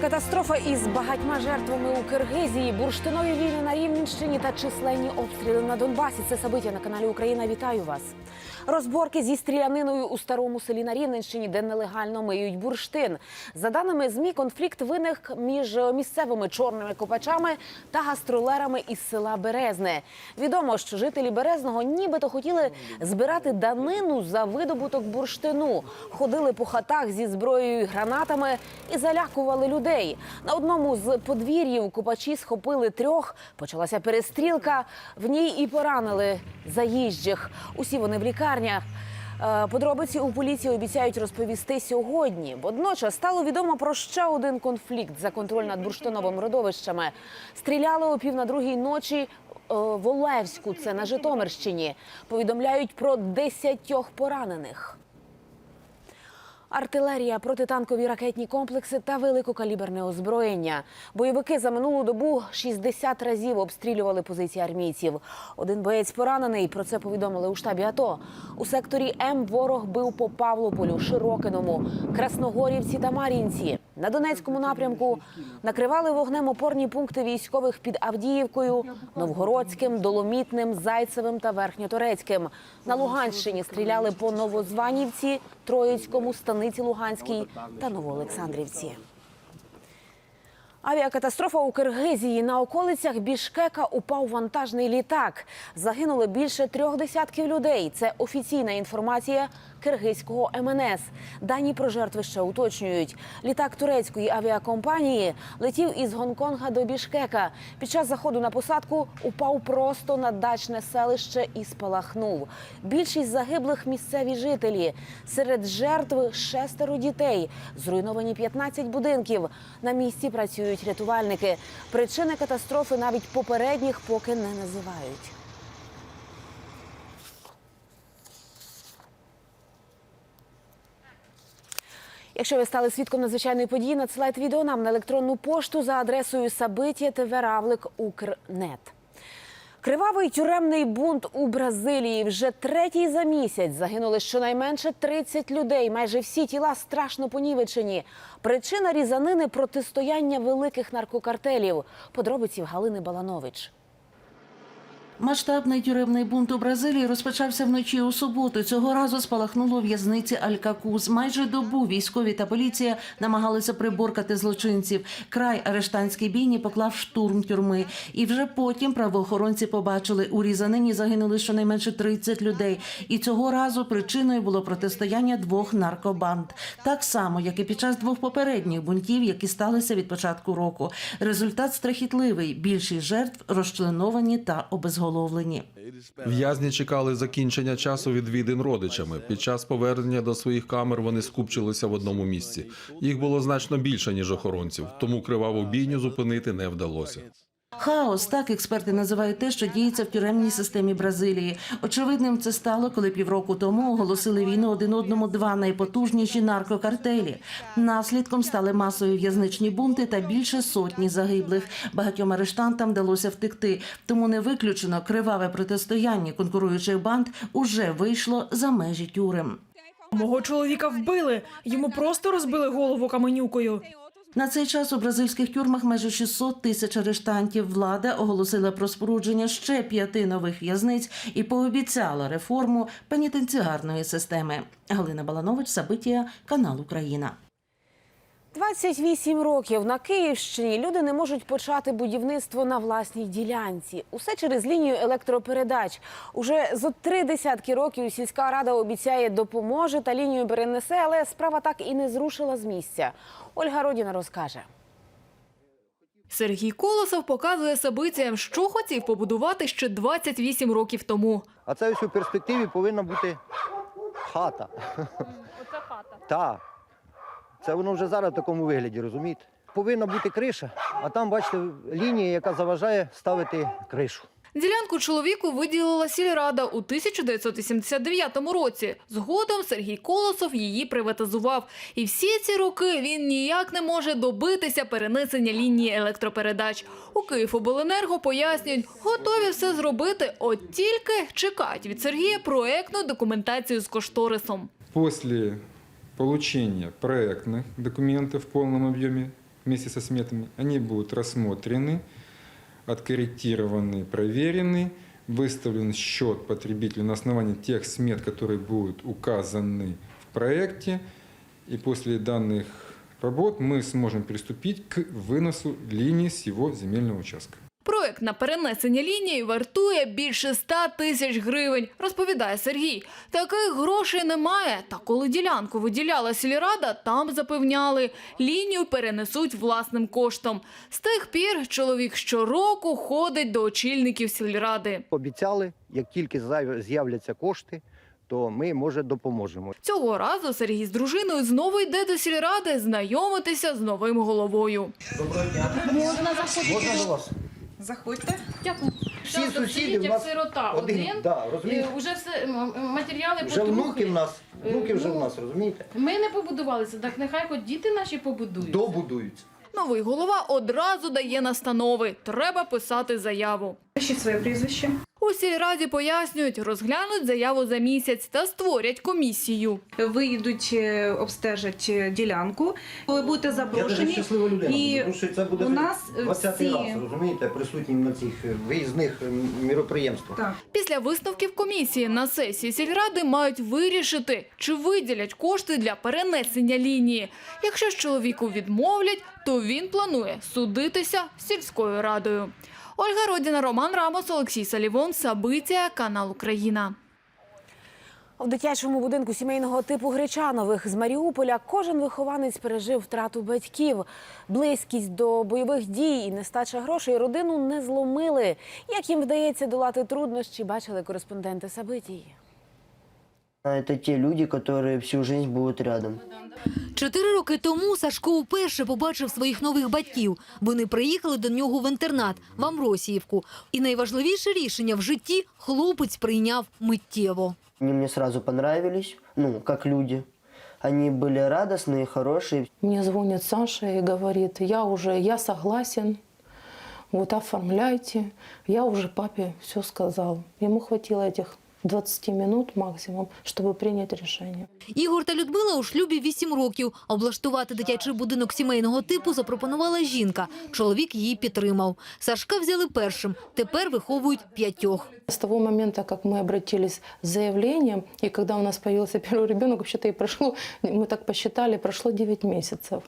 Авіакатастрофа із багатьма жертвами у Киргизії, бурштинові війни на Рівненщині та численні обстріли на Донбасі. Це события на каналі Україна. Вітаю вас. Розборки зі стріляниною у старому селі на Рівненщині, де нелегально миють бурштин. За даними змі, конфлікт виник між місцевими чорними копачами та гастролерами із села Березне. Відомо, що жителі Березного нібито хотіли збирати данину за видобуток бурштину, ходили по хатах зі зброєю і гранатами і залякували людей. На одному з подвір'їв копачі схопили трьох. Почалася перестрілка. В ній і поранили заїжджих. Усі вони в лікарнях. Е, Подробиці у поліції обіцяють розповісти сьогодні. Водночас стало відомо про ще один конфлікт за контроль над бурштиновими родовищами. Стріляли о пів на другій ночі е, в Олевську, це на Житомирщині. Повідомляють про десятьох поранених. Артилерія, протитанкові ракетні комплекси та великокаліберне озброєння. Бойовики за минулу добу 60 разів обстрілювали позиції армійців. Один боєць поранений. Про це повідомили у штабі АТО. У секторі М ворог бив по Павлополю, Широкиному, Красногорівці та Мар'їнці. На Донецькому напрямку накривали вогнем опорні пункти військових під Авдіївкою, Новгородським, Доломітним, Зайцевим та Верхньоторецьким. На Луганщині стріляли по Новозванівці, Троїцькому, Станиці Луганській та Новоолександрівці. Авіакатастрофа у Киргизії на околицях Бішкека упав вантажний літак. Загинули більше трьох десятків людей. Це офіційна інформація киргизького МНС. Дані про жертви ще уточнюють. Літак турецької авіакомпанії летів із Гонконга до Бішкека. Під час заходу на посадку упав просто на дачне селище і спалахнув. Більшість загиблих місцеві жителі. Серед жертв шестеро дітей. Зруйновані 15 будинків. На місці працюють рятувальники. Причини катастрофи навіть попередніх поки не називають. Якщо ви стали свідком надзвичайної події, надсилайте відео нам на електронну пошту за адресою sabitietvravlik.ukr.net. Кривавий тюремний бунт у Бразилії вже третій за місяць. Загинули щонайменше 30 людей. Майже всі тіла страшно понівечені. Причина різанини протистояння великих наркокартелів. Подробиці в Галини Баланович. Масштабний тюремний бунт у Бразилії розпочався вночі у суботу. Цього разу спалахнуло в'язниці Алькакуз. Майже добу військові та поліція намагалися приборкати злочинців. Край арештантській бійні поклав штурм тюрми. І вже потім правоохоронці побачили, у різанині загинули щонайменше 30 людей. І цього разу причиною було протистояння двох наркобанд. Так само, як і під час двох попередніх бунтів, які сталися від початку року. Результат страхітливий. Більшість жертв розчленовані та обезголовлені. В'язні чекали закінчення часу відвідин родичами. Під час повернення до своїх камер вони скупчилися в одному місці. Їх було значно більше ніж охоронців, тому криваву бійню зупинити не вдалося. Хаос, так експерти називають те, що діється в тюремній системі Бразилії. Очевидним це стало, коли півроку тому оголосили війну один одному два найпотужніші наркокартелі. Наслідком стали масові в'язничні бунти та більше сотні загиблих. Багатьом арештантам вдалося втекти. Тому не виключено криваве протистояння конкуруючих банд уже вийшло за межі тюрем. Мого чоловіка вбили. Йому просто розбили голову каменюкою. На цей час у бразильських тюрмах майже 600 тисяч арештантів. Влада оголосила про спорудження ще п'яти нових в'язниць і пообіцяла реформу пенітенціарної системи. Галина Баланович, Сабитія, канал Україна. 28 років на Київщині люди не можуть почати будівництво на власній ділянці. Усе через лінію електропередач. Уже зо три десятки років сільська рада обіцяє допоможе та лінію перенесе, але справа так і не зрушила з місця. Ольга Родіна розкаже. Сергій Колосов показує собиціям, що хотів побудувати ще 28 років тому. А це ось у перспективі повинна бути хата. Оце хата? Так. Це воно вже зараз в такому вигляді, розумієте? Повинна бути криша, а там, бачите, лінія, яка заважає ставити кришу. Ділянку чоловіку виділила сільрада у 1979 році. Згодом Сергій Колосов її приватизував. І всі ці роки він ніяк не може добитися перенесення лінії електропередач. У Київобленерго пояснюють, готові все зробити, от тільки чекають від Сергія проектну документацію з кошторисом. После получения проектных документов в полном объеме вместе со сметами, они будут рассмотрены, откорректированы, проверены, выставлен счет потребителю на основании тех смет, которые будут указаны в проекте. И после данных работ мы сможем приступить к выносу линии с его земельного участка. На перенесення лінії вартує більше 100 тисяч гривень, розповідає Сергій. Таких грошей немає. Та коли ділянку виділяла сільрада, там запевняли, лінію перенесуть власним коштом. З тих пір чоловік щороку ходить до очільників сільради. Обіцяли, як тільки з'яв- з'являться кошти, то ми, може, допоможемо. Цього разу Сергій з дружиною знову йде до сільради знайомитися з новим головою. Можна до вас? Заходьте. Дякую. Всі сусіди в нас сирота один. Да, розумієте? Уже все матеріали Вже внуки в нас, внуки вже в нас, розумієте? Ми не побудувалися, так нехай хоч діти наші побудують. Добудуються. Новий голова одразу дає настанови. Треба писати заяву. Пишіть своє прізвище. У сільраді пояснюють, розглянуть заяву за місяць та створять комісію. Виїдуть, е, обстежать е, ділянку. Ви будете Я щаслива людина, І тому що це буде у нас, е, 20-й всі- раз, розумієте, присутнім на цих е, виїзних е, міроприємствах. Так. Після висновків комісії на сесії сільради мають вирішити, чи виділять кошти для перенесення лінії. Якщо ж чоловіку відмовлять, то він планує судитися з сільською радою. Ольга Родіна, Роман Рамос, Олексій Салівон, Сабиція, канал Україна. В дитячому будинку сімейного типу Гречанових з Маріуполя кожен вихованець пережив втрату батьків. Близькість до бойових дій і нестача грошей родину не зломили. Як їм вдається долати труднощі, бачили кореспонденти Сабитії. Это те люди, которые всю жизнь будут рядом. Чотири роки тому Сашко вперше побачив своїх нових батьків. Вони приїхали до нього в інтернат в Амросіївку. І найважливіше рішення в житті хлопець прийняв миттєво. Они мне сразу понравились, ну, как люди. Они были радостные, хорошие. Мне звонит Саша и говорит, я уже, я согласен, вот оформляйте. Я уже папе все сказал. Ему хватило этих 20 минут максимум, чтобы принять решение. Ігор та Людмила у шлюбі 8 років. Облаштувати дитячий будинок сімейного типу запропонувала жінка. Чоловік її підтримав. Сашка взяли першим. Тепер виховують п'ятьох. С того момента, как мы обратились с заявлением, и когда у нас появился первый ребенок, вообще-то и прошло, мы так посчитали, прошло 9 месяцев.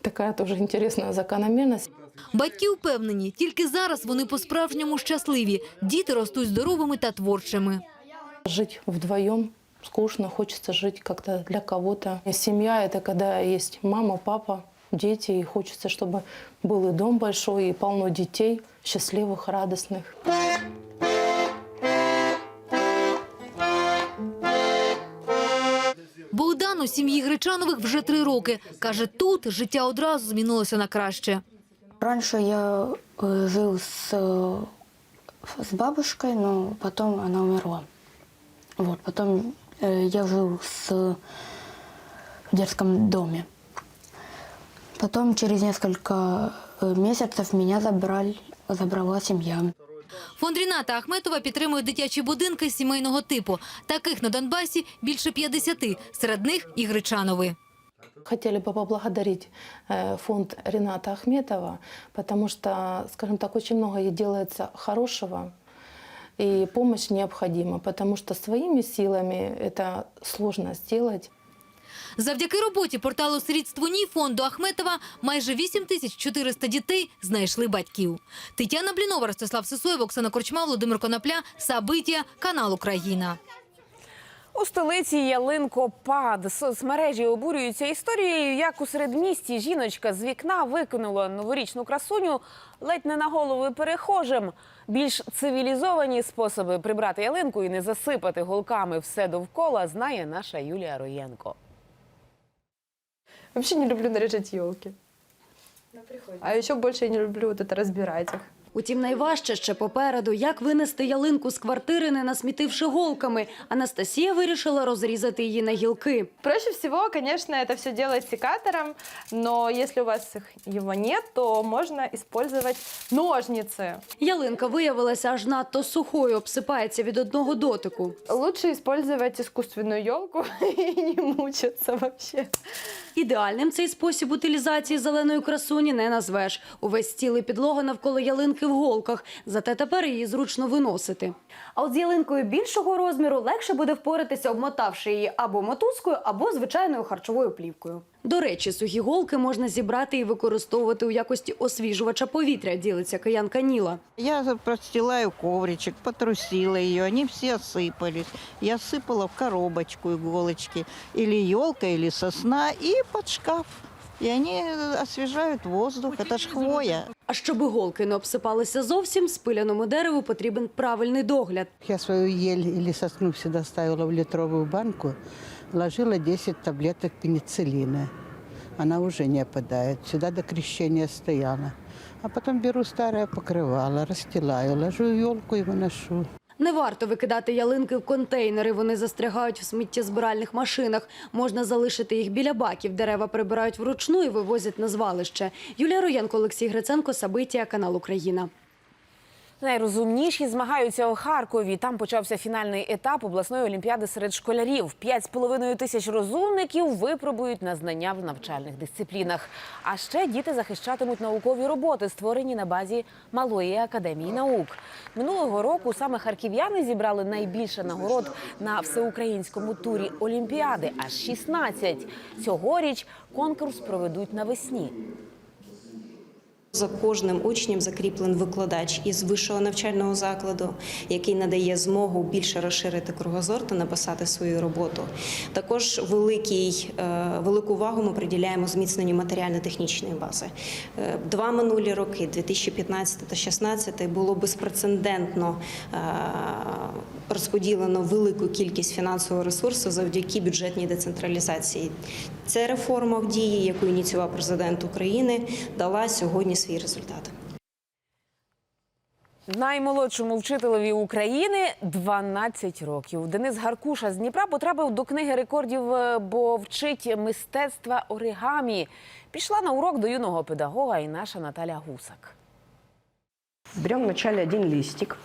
Такая тоже интересная закономерность. Батьки впевнені, тільки зараз вони по-справжньому щасливі. Діти ростуть здоровими та творчими. Жить вдвоем скучно, хочется жить как-то для кого-то. Семья – это когда есть мама, папа, дети, и хочется, чтобы был и дом большой, и полно детей, счастливых, радостных. Богдан у сім'ї Гречанових вже три роки. Каже, тут життя одразу змінилося на краще. Раньше я э, жил с, э, с бабушкой, но потом она умерла. Вот, потом э, я жил с, в детском доме. Потом через несколько э, месяцев меня забрали, забрала семья. Фонд Ріната Ахметова підтримує дитячі будинки сімейного типу. Таких на Донбасі більше 50, серед них і Гречанови. Хотели бы поблагодарить э, фонд Рената Ахметова, потому что, скажем так, очень много делается хорошего, и помощь необходима, потому что своими силами это сложно сделать. Завдяки роботі порталу «Срідство НІ» фонду Ахметова майже 8400 дітей знайшли батьків. Тетяна Блінова, Ростислав Сисоєв, Оксана Корчма, Володимир Конопля, Сабиття, канал Україна. У столиці ялинкопад. Соцмережі обурюються історією, як у середмісті жіночка з вікна викинула новорічну красуню ледь не на голови перехожим. Більш цивілізовані способи прибрати ялинку і не засипати голками все довкола знає наша Юлія Роєнко. Вообще не люблю наряжать елки. А еще больше я не люблю вот это разбирать их. Утім, найважче ще попереду, як винести ялинку з квартири, не насмітивши голками. Анастасія вирішила розрізати її на гілки. Проще всего, конечно, это все делать секатором, но если у вас его нет, то можно использовать ножницы. Ялинка виявилася аж надто сухою, обсипається від одного дотику. Лучше использовать искусственную елку и не мучиться вообще. Ідеальним цей спосіб утилізації зеленої красуні не назвеш. Увесь стіл і підлога навколо ялинки в голках, зате тепер її зручно виносити. А от з ялинкою більшого розміру легше буде впоратися, обмотавши її або мотузкою, або звичайною харчовою плівкою. До речі, сухі голки можна зібрати і використовувати у якості освіжувача повітря, ділиться киянка Ніла. Я простилаю ковричек, потрусила ее, они все осыпались. Я сыпала в коробочку иголочки, или елка, или сосна, и под шкаф. И они освежают воздух, это ж хвоя. А щоб голки не обсипалися зовсім, спиляному дереву потрібен правильний догляд. Я свою ель или сосну всегда ставила в литровую банку, ложила 10 таблеток пенициллина. Она уже не опадает, сюда до крещения стояла. А потом беру старое покрывало, расстилаю, ложу елку и выношу. Не варто викидати ялинки в контейнери. Вони застрягають в сміттєзбиральних машинах. Можна залишити їх біля баків. Дерева прибирають вручну і вивозять на звалище. Юлія Роєнко, Олексій Гриценко, Сабитія, канал Україна. Найрозумніші змагаються у Харкові. Там почався фінальний етап обласної олімпіади серед школярів. П'ять з половиною тисяч розумників випробують на знання в навчальних дисциплінах. А ще діти захищатимуть наукові роботи, створені на базі Малої академії наук. Минулого року саме харків'яни зібрали найбільше нагород на всеукраїнському турі Олімпіади аж 16. Цьогоріч конкурс проведуть навесні. За кожним учнем закріплен викладач із вищого навчального закладу, який надає змогу більше розширити кругозор та написати свою роботу. Також великий, е, велику увагу ми приділяємо зміцненню матеріально-технічної бази. Е, Два минулі роки, 2015 та 2016, було безпрецедентно е, розподілено велику кількість фінансового ресурсу завдяки бюджетній децентралізації. Ця реформа в дії, яку ініціював президент України, дала сьогодні свій результат. Наймолодшому вчителеві України 12 років. Денис Гаркуша з Дніпра потрапив до книги рекордів, е, бо вчить мистецтва оригамі. Пішла на урок до юного педагога і наша Наталя Гусак. Берем вначале один листик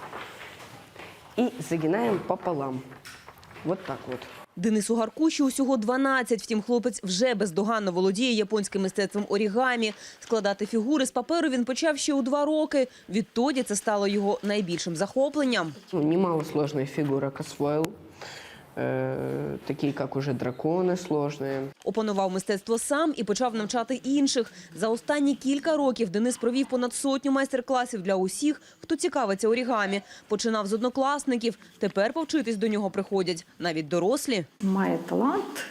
и загинаем пополам. Вот так вот. Денису Гаркуші усього 12, втім хлопець вже бездоганно володіє японським мистецтвом орігамі. Складати фігури з паперу він почав ще у два роки. Відтоді це стало його найбільшим захопленням. Ну, немало складних фігурок освоил. Э, такие, как уже драконы сложные. Опанував мистецтво сам і почав навчати інших. За останні кілька років Денис провів понад сотню майстер-класів для усіх, хто цікавиться орігамі. Починав з однокласників. Тепер повчитись до нього приходять навіть дорослі. Має талант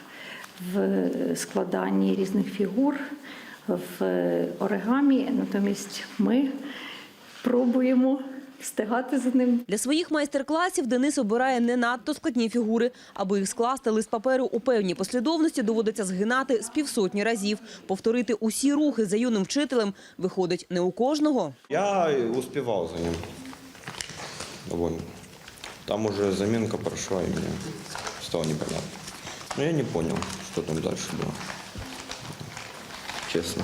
в складанні різних фігур, в оригамі. Натомість ми пробуємо встигати за ним. Для своїх майстер-класів Денис обирає не надто складні фігури. Аби їх скласти, лист паперу у певній послідовності доводиться згинати з півсотні разів. Повторити усі рухи за юним вчителем виходить не у кожного. Я успевал за ним довольно. Там уже заминка прошла, и мне стало непонятно. Но я не понял, что там дальше было. Честно.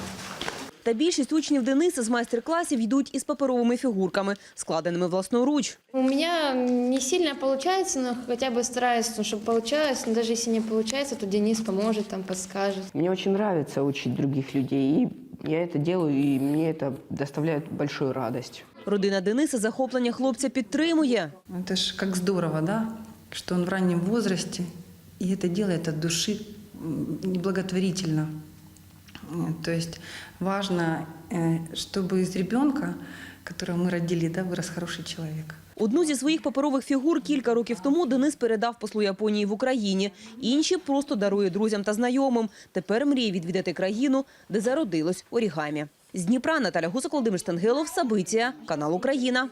Та більшість учнів Дениса з майстер-класів йдуть із паперовими фігурками, складеними власноруч. У меня не сильно получается, но хотя бы стараюсь, ну, чтобы получалось. Но даже если не получается, то Денис поможет, там подскажет. Мне очень нравится учить других людей, и я это делаю, и мне это доставляет большую радость. Родина Дениса захоплення хлопця підтримує. Это ж как здорово, да? Что он в раннем возрасте и это делает от души м, неблаготворительно. Э, То есть важно, э, чтобы из ребенка, которого мы родили, да, вырос хороший человек. Одну зі своїх паперових фігур кілька років тому Денис передав послу Японії в Україні. Інші просто дарує друзям та знайомим. Тепер мріє відвідати країну, де зародилось орігамі. З Дніпра Наталя Гусак, Володимир Стангелов, Сабиція, канал Україна.